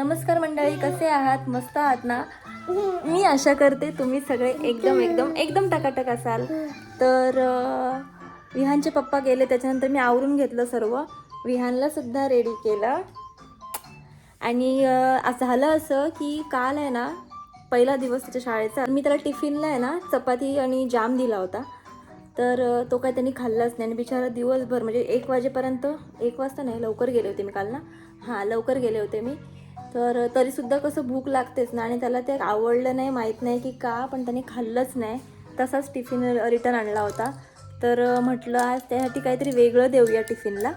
नमस्कार मंडळी कसे आहात? मस्त आहात ना? मी आशा करते तुम्ही सगळे एकदम एकदम एकदम टकाटक असाल. तर विहानचे पप्पा गेले त्याच्यानंतर मी आवरून घेतलं सर्व. विहानला सुद्धा रेडी केलं. आणि असं झालं असं की काल आहे ना पहिला दिवस त्याच्या शाळेचा. मी त्याला टिफिनला आहे ना चपाती आणि जाम दिला होता. तर तो काय त्यांनी खाल्लाच नाही. आणि बिचारा दिवसभर म्हणजे एक वाजेपर्यंत एक वाजता नाही लवकर गेले होते मी काल ना. हां लवकर गेले होते मी. तर तरीसुद्धा कसं भूक लागतेच ना आणि त्याला ते आवडलं नाही माहीत नाही की का पण त्याने खाल्लंच नाही. तसाच टिफिन रिटर्न आणला होता. तर म्हटलं आज त्यासाठी काहीतरी वेगळं देऊया टिफिनला.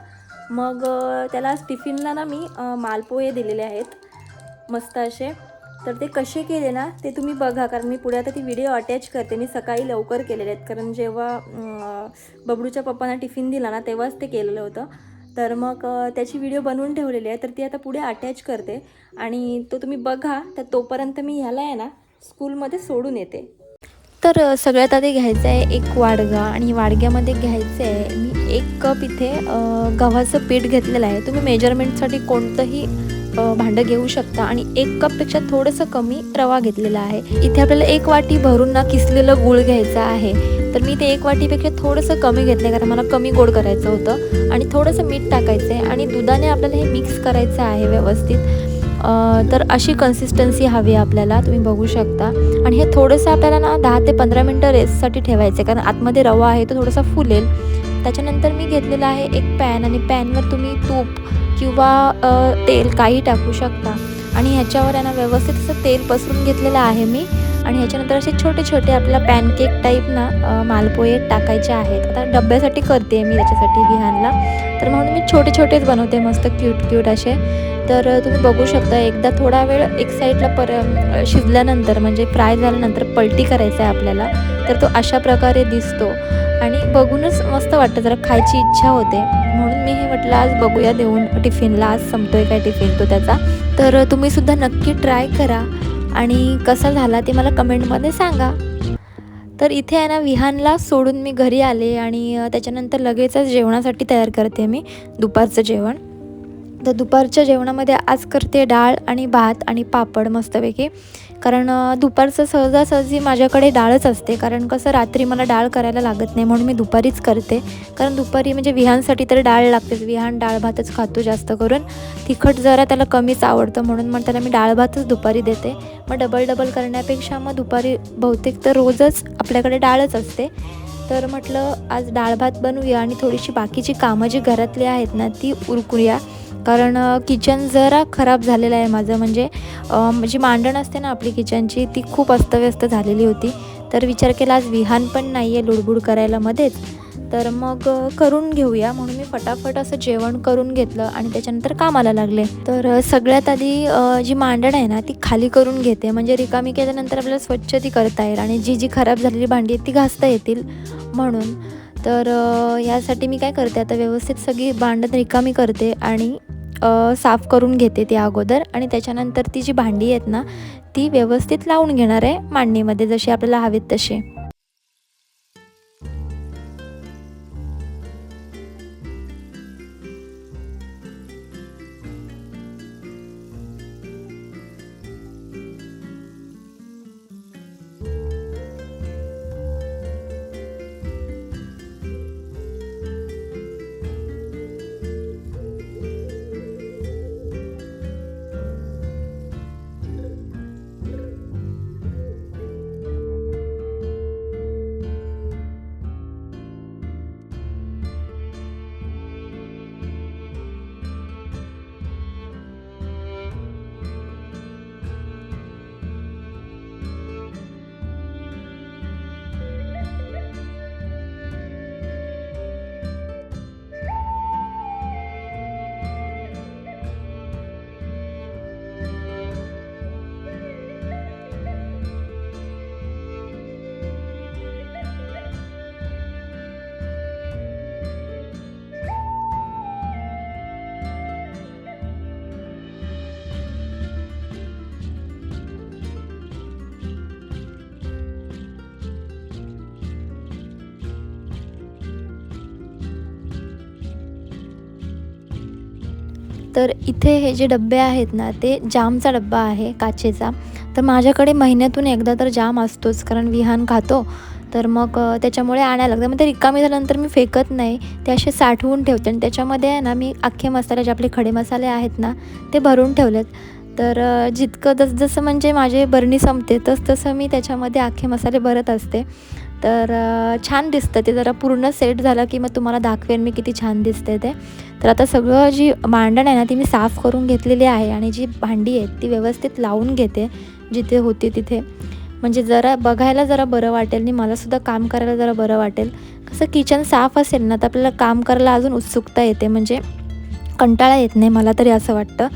मग त्याला आज टिफिनला ना मी मालपोहे दिलेले आहेत मस्त असे. तर ते कसे केले ना ते तुम्ही बघा कारण मी पुढे आता ती व्हिडिओ अटॅच करते. मी सकाळी लवकर केलेले आहेत. कारण जेव्हा बबडूच्या पप्पांना टिफिन दिला ना तेव्हाच ते केलेलं होतं. तर मग त्याची व्हिडिओ बनवून ठेवलेली आहे. तर ती आता पुढे अटॅच करते. आणि तो तुम्ही बघा तर तोपर्यंत मी ह्याला आहे ना स्कूलमध्ये सोडून येते. तर सगळ्यात आधी घ्यायचं आहे एक वाडगा. आणि वाडग्यामध्ये घ्यायचं आहे मी एक कप इथे गव्हाचं पीठ घेतलेलं आहे. तुम्ही मेजरमेंटसाठी कोणतंही भांडं घेऊ शकता. आणि एक कपपेक्षा थोडंसं कमी रवा घेतलेला आहे. इथे आपल्याला एक वाटी भरून ना किसलेलं गूळ घ्यायचं आहे. तर मी ते एक वाटीपेक्षा थोडंसं कमी घेतलं आहे कारण मला कमी गोड करायचं होतं. आणि थोडंसं मीठ टाकायचं आहे आणि दुधाने आपल्याला हे मिक्स करायचं आहे व्यवस्थित. तर अशी कन्सिस्टन्सी हवी आहे आपल्याला तुम्ही बघू शकता. आणि हे थोडंसं आपल्याला ना दहा ते पंधरा मिनटं रेस्टसाठी ठेवायचं आहे कारण आतमध्ये रवा आहे तो थोडासा फुलेल. त्याच्यानंतर मी घेतलेला आहे एक पॅन आणि पॅनवर तुम्ही तूप किंवा तेल काही टाकू शकता. आणि ह्याच्यावर आहे ना व्यवस्थित असं तेल पसरून घेतलेलं आहे मी. आणि ह्याच्यानंतर असे छोटे छोटे आपल्याला पॅनकेक टाईप ना मालपोहे टाकायचे आहेत. आता डब्यासाठी करते मी याच्यासाठी विहानला तर म्हणून मी छोटे छोटेच बनवते मस्त क्यूट क्यूट असे. तर तुम्ही बघू शकता एकदा थोडा वेळ एक साईडला पर शिजल्यानंतर म्हणजे फ्राय झाल्यानंतर पलटी करायचा आहे आपल्याला तर तो अशा प्रकारे दिसतो. आणि बघूनच मस्त वाटतं जरा खायची इच्छा होते. म्हणून मी हे म्हटलं आज बघूया देऊन टिफिनला आज संपतोय काय टिफिन तो त्याचा. तर तुम्हीसुद्धा नक्की ट्राय करा. आणि कसा झाला ते मला कमेंटमध्ये सांगा. तर इथे आहे ना विहानला सोडून मी घरी आले आणि त्याच्यानंतर लगेचच जेवणासाठी तयार करते मी दुपारचं जेवण. तर दुपारच्या जेवणामध्ये आज करते डाळ आणि भात आणि पापड मस्तपैकी. कारण दुपारचं सहजासहजी माझ्याकडे डाळच असते. कारण कसं रात्री मला डाळ करायला लागत नाही म्हणून मी दुपारीच करते. कारण दुपारी म्हणजे विहानसाठी तर डाळ लागतेच विहान डाळ भातच खातो जास्त करून. तिखट जरा त्याला कमीच आवडतं म्हणून मग त्याला मी डाळ भातच दुपारी देते. मग डबल डबल करण्यापेक्षा मग दुपारी बहुतेक तर रोजच आपल्याकडे डाळच असते. तर म्हटलं आज डाळ भात बनवूया आणि थोडीशी बाकीची कामं जी घरातली आहेत ना ती उरकूया. कारण किचन जरा खराब झालेलं आहे माझं. म्हणजे जी मांडण असते ना आपली किचनची ती खूप अस्तव्यस्त झालेली होती. तर विचार केला आज विहान पण नाही आहे लुडबुड करायला मध्येच. तर मग करून घेऊया. म्हणून मी फटाफट असं जेवण करून घेतलं आणि त्याच्यानंतर कामाला लागले. तर सगळ्यात आधी जी मांडण आहे ना ती खाली करून घेते. म्हणजे रिकामी केल्यानंतर आपल्याला स्वच्छ ती करता येईल आणि जी जी खराब झालेली भांडी आहेत ती घासता येतील. म्हणून. तर यासाठी मी काय करते आता व्यवस्थित सगळी भांडण रिकामी करते आणि साफ करून घेते ती अगोदर आणि त्याच्यानंतर ती जी भांडी आहेत ना ती व्यवस्थित लावून घेणार आहे मांडणीमध्ये जशी आपल्याला हवीत तशी. तर इथे हे जे डबे आहेत ना ते जामचा डब्बा आहे काचेचा. तर माझ्याकडे महिन्यातून एकदा तर जाम असतोच कारण विहान खातो. तर मग त्याच्यामुळे आणायला लागतं. मग ते रिकामी झाल्यानंतर मी फेकत नाही. ते असे साठवून ठेवते आणि त्याच्यामध्ये आहे ना मी अख्खे मसाले जे आपले खडे मसाले आहेत ना ते भरून ठेवलेत. तर जितकं जस जसं म्हणजे माझे बरणी संपते तस तसं मी त्याच्यामध्ये अख्खे मसाले भरत असते. तर छान दिसतं ते. जरा पूर्ण सेट झालं की मग तुम्हाला दाखवेन मी किती छान दिसते ते. तर आता सगळं जी मांडण आहे ना ती मी साफ करून घेतलेली आहे आणि जी भांडी आहेत ती व्यवस्थित लावून घेते जिथे होती तिथे. म्हणजे जरा बघायला जरा बरं वाटेल आणि मलासुद्धा काम करायला जरा बरं वाटेल. कसं किचन साफ असेल ना तर आपल्याला काम करायला अजून उत्सुकता येते. म्हणजे कंटाळा येत नाही मला तरी असं वाटतं.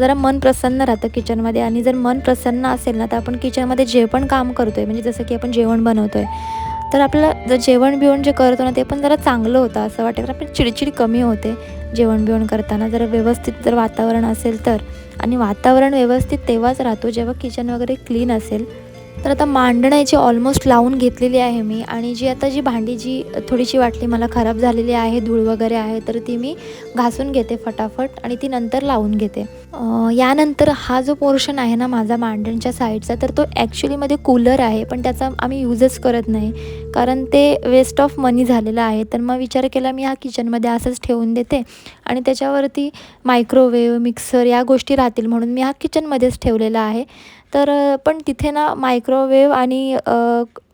जरा मन प्रसन्न राहतं किचनमध्ये आणि जर मन प्रसन्न असेल ना तर आपण किचनमध्ये जे पण काम करतो आहे म्हणजे जसं की आपण जेवण बनवतो आहे तर आपल्याला जर जेवण बिवण जे करतो ना ते पण जरा चांगलं होतं असं वाटतं. कारण आपली चिडचिड कमी होते जेवण बिवण करताना. जर व्यवस्थित जर वातावरण असेल तर. आणि वातावरण व्यवस्थित तेव्हाच राहतो जेव्हा किचन वगैरे क्लीन असेल. तर आता मांडण्याची ऑलमोस्ट लावून घेतलेली आहे मी आणि जी आता जी भांडी जी थोडीशी वाटली मला खराब झालेली आहे धूळ वगैरे आहे तर ती मी घासून घेते फटाफट आणि ती नंतर लावून घेते. यानंतर हा जो पोर्शन आहे ना माझा मांडणच्या साईडचा तर तो ॲक्च्युलीमध्ये कूलर आहे पण त्याचा आम्ही यूजच करत नाही. कारण ते वेस्ट ऑफ मनी झालेलं आहे तर मग विचार केला मी हा किचनमध्ये असंच ठेवून देते आणि त्याच्यावरती मायक्रोवेव्ह मिक्सर या गोष्टी राहतील म्हणून मी हा किचनमध्येच ठेवलेला आहे. तर पण तिथे ना मायक्रोवेव्ह आणि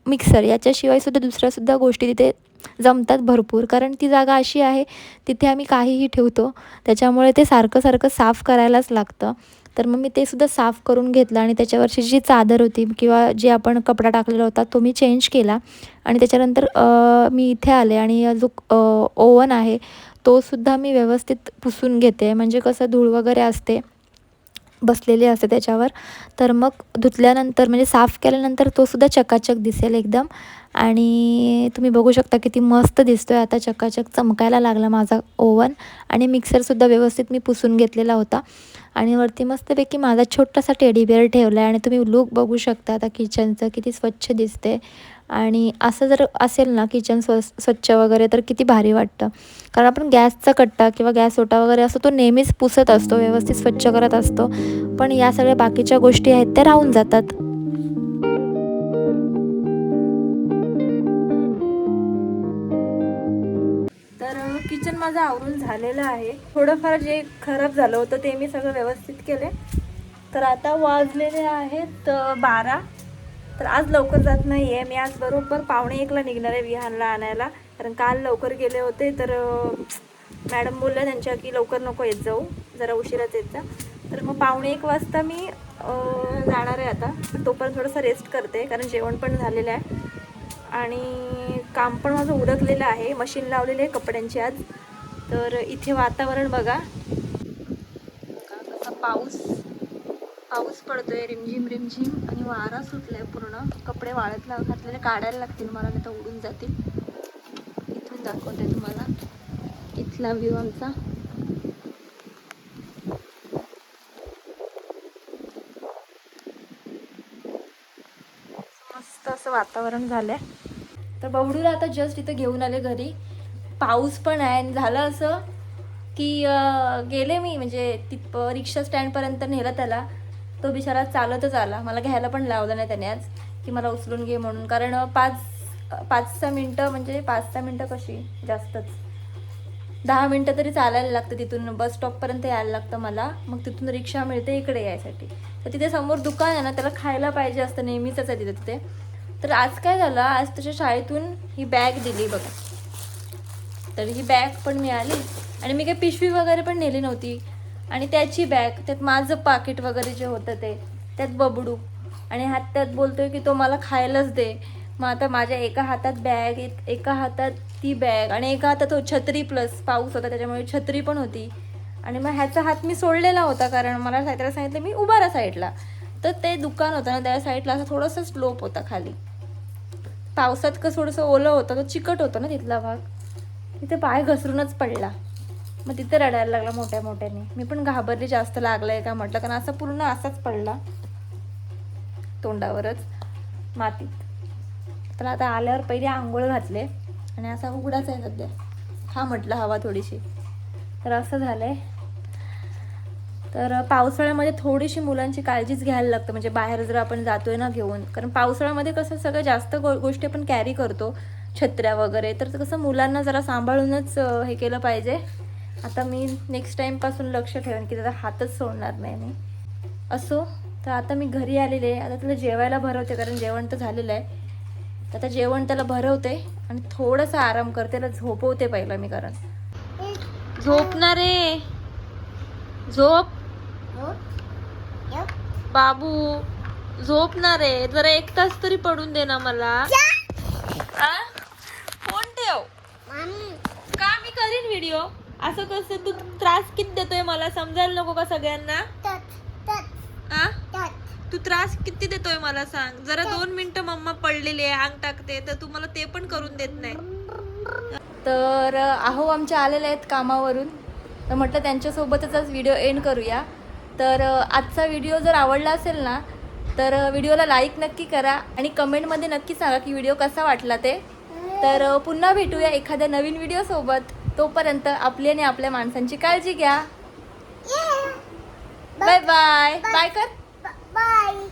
मिक्सर याच्याशिवायसुद्धा दुसऱ्यासुद्धा गोष्टी तिथे जमतात भरपूर. कारण ती जागा अशी आहे तिथे आम्ही काहीही ठेवतो त्याच्यामुळे ते सारखं सारखं साफ करायलाच लागतं. तर मग मी ते सुद्धा साफ करून घेतलं आणि त्याच्यावरची जी चादर होती किंवा जे आपण कपडा टाकलेला होता तो मी चेंज केला. आणि त्याच्यानंतर मी इथे आले आणि जो ओवन आहे तो सुद्धा मी व्यवस्थित पुसून घेते. म्हणजे कसं धूळ वगैरे असते बसलेली असते त्याच्यावर. तर मग धुतल्यानंतर म्हणजे साफ केल्यानंतर तोसुद्धा चकाचक दिसेल एकदम. आणि तुम्ही बघू शकता किती मस्त दिसतो आहे आता चकाचक. चमकायला लागला माझा ओवन आणि मिक्सरसुद्धा व्यवस्थित मी पुसून घेतलेला होता. आणि वरती मस्तपैकी माझा छोटासा टेडी बिअर ठेवला आहे आणि तुम्ही लूक बघू शकता आता किचनचं किती स्वच्छ दिसते आणि असं जर असेल ना किचन स्व स्वच्छ वगैरे तर किती भारी वाटतं. कारण आपण गॅसचा कट्टा किंवा गॅस ओटा वगैरे असतो तो नेहमीच पुसत असतो व्यवस्थित स्वच्छ करत असतो. पण या सगळ्या बाकीच्या गोष्टी आहेत त्या राहून जातात. तर किचन माझं आवरून झालेलं आहे. थोडंफार जे खराब झालं होतं ते मी सगळं व्यवस्थित केले. तर आता वाजलेले आहेत बारा. तर आज लवकर जात नाही आहे मी आज बरोबर पावणे एकला निघणार आहे विहानला आणायला. कारण काल लवकर गेले होते तर मॅडम बोलल्या त्यांच्या की लवकर नको येत जाऊ. जरा उशिराच येत जा. तर मग पावणे एक वाजता मी जाणार आहे आता. तोपर्यंत थोडंसं रेस्ट करते कारण जेवण पण झालेलं आहे. आणि काम पण माझं उरकलेलं आहे. मशीन लावलेली आहे कपड्यांची आज. तर इथे वातावरण बघा. बघा कसा पाऊस? पाऊस पडतोय रिमझिम रिमझिम आणि वारा सुटलाय पूर्ण. कपडे वाळत ला घातलेले काढायला लागतील मला नाही तर उडून जातील. इथून दाखवते तुम्हाला. इथला व्ह्यू आमचा. मस्त असं वातावरण झालंय. तर बवडूला आता जस्ट इथं घेऊन आले घरी. पाऊस पण आहे आणि झालं असं की गेले मी म्हणजे तिथ रिक्षा स्टँडपर्यंत नेलं त्याला. तो बिचारा चालतच आला. मला घ्यायला पण लावलं नाही त्याने आज की मला उचलून घे म्हणून. कारण पाच पाच सहा मिनटं म्हणजे पाच सहा मिनटं कशी? जास्तच. दहा मिनटं तरी चालायला लागतं तिथून. बस स्टॉपपर्यंत यायला लागतं मला. मग तिथून रिक्षा मिळते इकडे यायसाठी. तर तिथे समोर दुकान आहे ना त्याला खायला पाहिजे असतं नेहमीच आहे तिथे तिथे. तर आज काय झालं? आज त्याच्या शाळेतून ही बॅग दिली बघा. तर ही बॅग पण मिळाली. आणि मी काही पिशवी वगैरे पण नेली नव्हती. आणि त्याची बॅग त्यात माझं पाकिट वगैरे जे होतं ते त्यात बबडू. आणि हात त्यात बोलतोय की तो मला खायलाच दे. मग आता माझ्या एका हातात बॅग एका हातात ती बॅग आणि एका हातात हो छत्री प्लस पाऊस होता त्याच्यामुळे छत्री पण होती. आणि मग ह्याचा हात मी सोडलेला होता कारण मला त्याला सांगितलं मी उभा रा साईडला तर ते दुकान होतं ना त्या साईडला असं थोडंसं स्लोप होता खाली. पावसात कसं थोडंसं ओलं होतं तो चिकट होतं ना तिथला भाग. तिथे पाय घसरूनच पडला. मग तिथे रडायला लागला मोठ्या मोठ्याने. मी पण घाबरली जास्त लागलंय का म्हटलं. कारण असं पूर्ण असाच पडला. तोंडावरच. मातीत. तर आता आल्यावर पहिले आंघोळ घातले. आणि असा उघडाच आहे सध्या. हा म्हटलं हवा थोडीशी. तर असं झालंय. तर पावसाळ्यामध्ये थोडीशी मुलांची काळजीच घ्यायला लागतं. म्हणजे बाहेर जर आपण जातोय ना घेऊन. कारण पावसाळ्यामध्ये कसं सगळं जास्त गो गोष्टी आपण कॅरी करतो. छत्र्या वगैरे. तर कसं मुलांना जरा सांभाळूनच हे केलं पाहिजे. आता मी नेक्स्ट टाईमपासून लक्ष ठेवेन की त्याचा हातच सोडणार नाही मी. असो तर आता मी घरी आलेले आहे. आता त्याला जेवायला भरवते कारण जेवण तर झालेलं आहे. तर आता जेवण त्याला भरवते आणि थोडासा आराम करते. त्याला झोपवते पहिला मी कारण. झोपणार रे झोप. बाबू झोपणार आहे. जरा एक तास तरी पडून दे ना मला? फोन ठेव. का मी करीन व्हिडिओ असं कसं तू त्रास किती देतोय मला? समजायला नको का सगळ्यांना? आ? तू त्रास किती देतोय मला सांग. जरा दोन मिनिटं मम्मा पडलेली आहे अंग टाकते तर तू मला ते पण करून देत नाही. तर अहो आमच्या आलेले आहेत कामावरून. तर म्हटलं त्यांच्यासोबतच आज व्हिडिओ एंड करूया. तर आजचा व्हिडिओ जर आवडला असेल ना तर व्हिडिओला लाईक नक्की करा आणि कमेंटमध्ये नक्की सांगा की व्हिडिओ कसा वाटला ते. तर पुन्हा भेटूया एखाद्या नवीन व्हिडिओसोबत. तोपर्यंत आपली आणि आपल्या माणसांची काळजी घ्या. बाय बाय बाय कर. Bye.